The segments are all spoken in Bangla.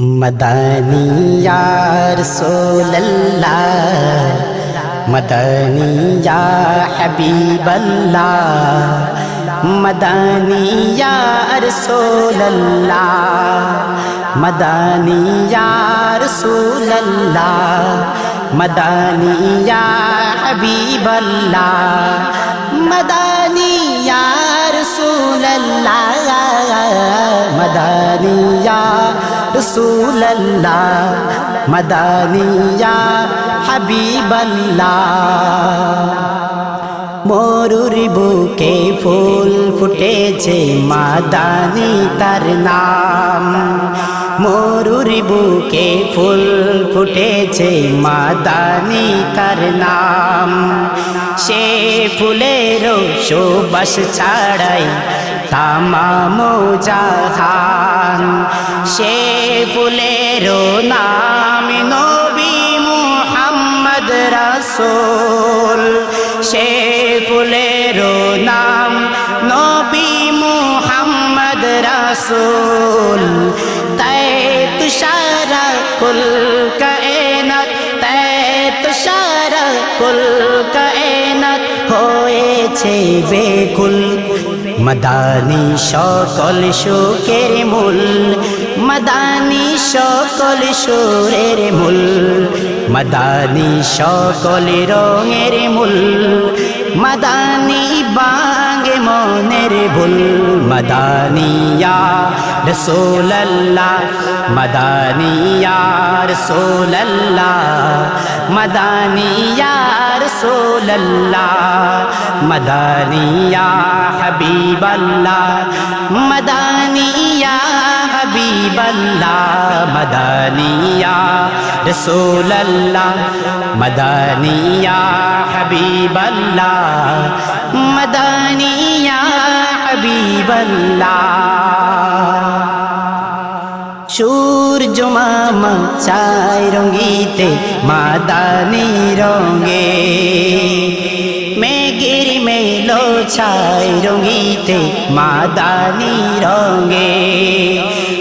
মদনিয়া রসোল্লাহ মদনিয়া হাবিবাল্লাহ মদনিয়া রসোল্লাহ মদনিয়া রসোল্লাহ মদনিয়া হাবিবাল্লাহ মদনিয়া রসোল্লাহ মদনিয়া রসুল্লাহ মদানিয়া, হাবিবাল্লাহ। মরুর বুকে ফুল ফুটেছে মাদানি তার নাম। মরুর বুকে ফুল ফুটেছে মাদানি তার নাম। সে ফুলের সুবাস ছাড়াই তামাম জাহান সে ফুলের নাম নবী মুহাম্মদ রাসূল। সে ফুলের নাম নবী মুহাম্মদ রাসূল। তাই তুষারা কুল কায়নাত, তাই তুষারা কুল কায়নাত হয়েছে বেকুল। মদানি সকল সুখের মূল, মদানি সকল সুরের মূল, মদানি সকল রঙের মূল, মদানি বাঙ্গে মনের ভুল, মদানিয়া রসোল্লাহ মদানিয়া রসোল্লাহ মদানিয়া রসোল্লাহ মদানিয়া হাবিবাল্লাহ, মদানিয়া হাবিবাল্লাহ, মদানিয়া রসোল্লাহ মদানিয়া, হাবিবাল্লাহ মদানিয়া, হাবিবাল্লাহ। সূর্য মামা চাই রঙ্গিতে মাদানি রঙ্গে ছাই রঙ্গিতে মাদানি রঙ্গে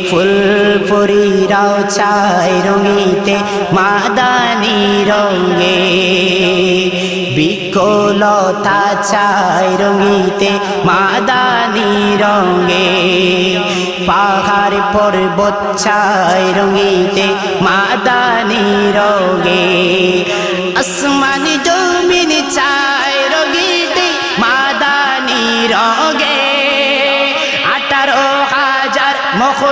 ফুল ফুরিরাও ছাই রঙ্গিতে মাদানি রঙ্গে বিকলতা চাই রঙিতে মাদানি রঙে। পাহাড় পর্বত চাই রঙিতে মাদানি রঙে। আসমান জমিন চাই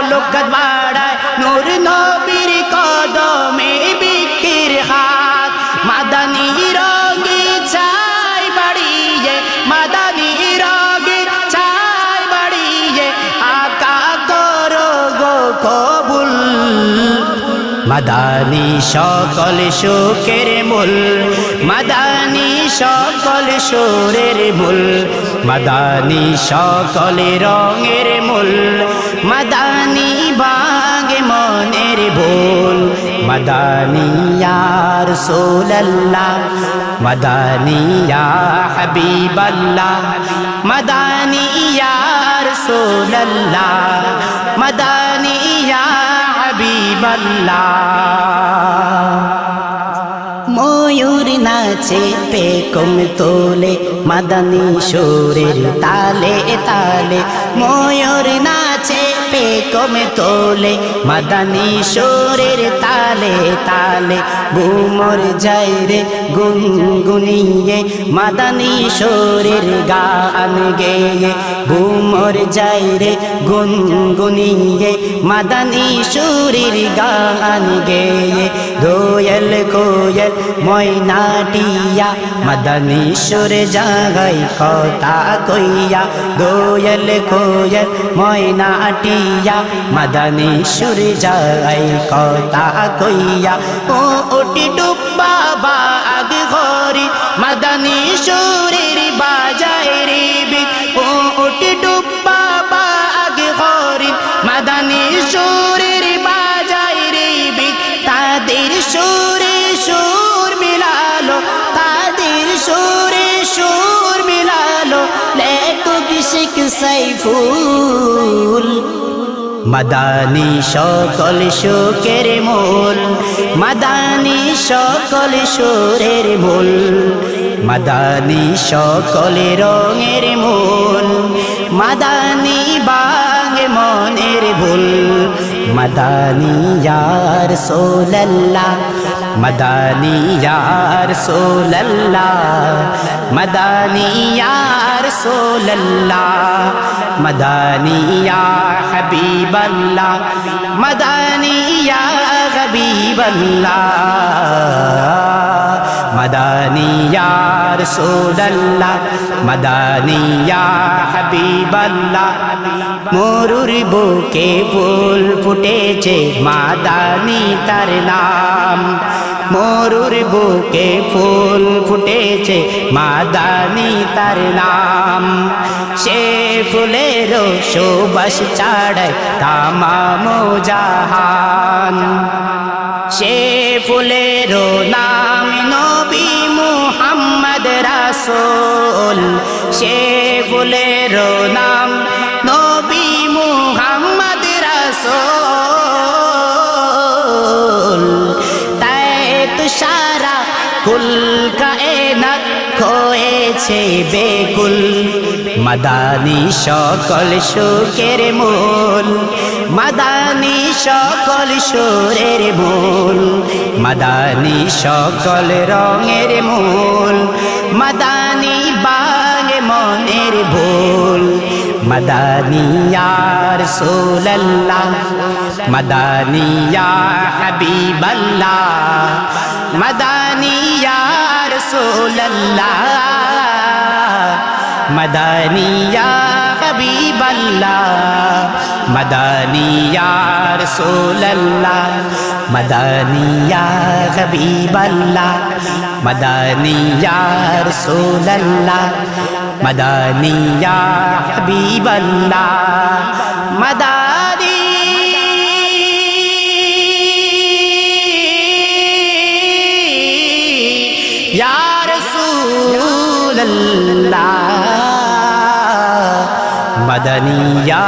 মখলুক বাড়ায় নূর নবীর কদমে বিকির হাত। মাদানি রঙে চাই বাড়িয়ে, মাদানি রঙে চাই বাড়িয়ে, আকা করো গো কবুল। মাদানি সকল শোকের মূল, মাদানি সকল সুরের মূল, মাদানি সকল রঙের মূল মাদানি বাগে মনের ভুল মাদানিয়া রসুল্লাহ মাদানিয়া হাবিবাল্লাহ মাদানিয়া রসুল্লাহ মাদানিয়া হাবিবাল্লাহ। ময়ূর নাচে পেকম তোলে, মাদানি সুরের তালে তালে। ময়ূর নাচে পেকম তোলে, মাদানি শোরের তালে তালে ঘুমর যাই রে গুনগুনিয়ে, মাদানি শোরের গান গেয়ে ঘুমর যাই রে গুনগুনিয়ে, মাদানি সুরের গান গেয়ে ময়নাটিয়া মদনী সুর জাগাই কথা কইয়া, দোয়েল কোয়েল ময়নাটিয়া মদনী সুর জাগাই কথা কইয়া, ও ওটি ডুব্বা বাগ ঘরি মদনী সুরের সাইফুল। মাদানি সকল শোকের মূল, মাদানি সকল সুরের মূল, মাদানি সকল রঙের মূল, মাদানি বাগ মনের ভুল, মাদানি ইয়ার সোল্লাহ মাদানি ইয়ার সোল্লাহ মাদানি ইয়ার সোল্লাহ মাদানি ইয়া হাবিবাল্লাহ মাদানি ইয়া হাবিবাল্লাহ। মরুর বুকে ফুল ফুটেছে, মাদানি তার নাম। মরুর বুকে ফুল ফুটেছে, মাদানি তার নাম। সে ফুলের সুবাস ছাড়ায় তামাম জাহান। সে ফুলের নাম রাসূল সে ফুলের নাম নবী মুহাম্মদ রাসোল। তাই তো সারা কুল কায়নাত হয়েছে বেকুল। মাদানি সকল সুখের মূল, মাদানি সকল সুরের মূল, মাদানি সকল রঙের মূল, মাদানি বাগ মনের ভুল মদানিয়ার সোল্লাহ মদানিয়া হাবিবাল্লাহ মদানিয়ার সোল্লাহ মদানিয়া হাবিবাল্লাহ মদানিয়া রসুল্লাহ মদানিয়া হাবিবাল্লাহ মদানিয়া রসুল্লাহ মদানিয়া হাবিবাল্লাহ মদানি ইয়া রাসূলুল্লাহ মদনিয়া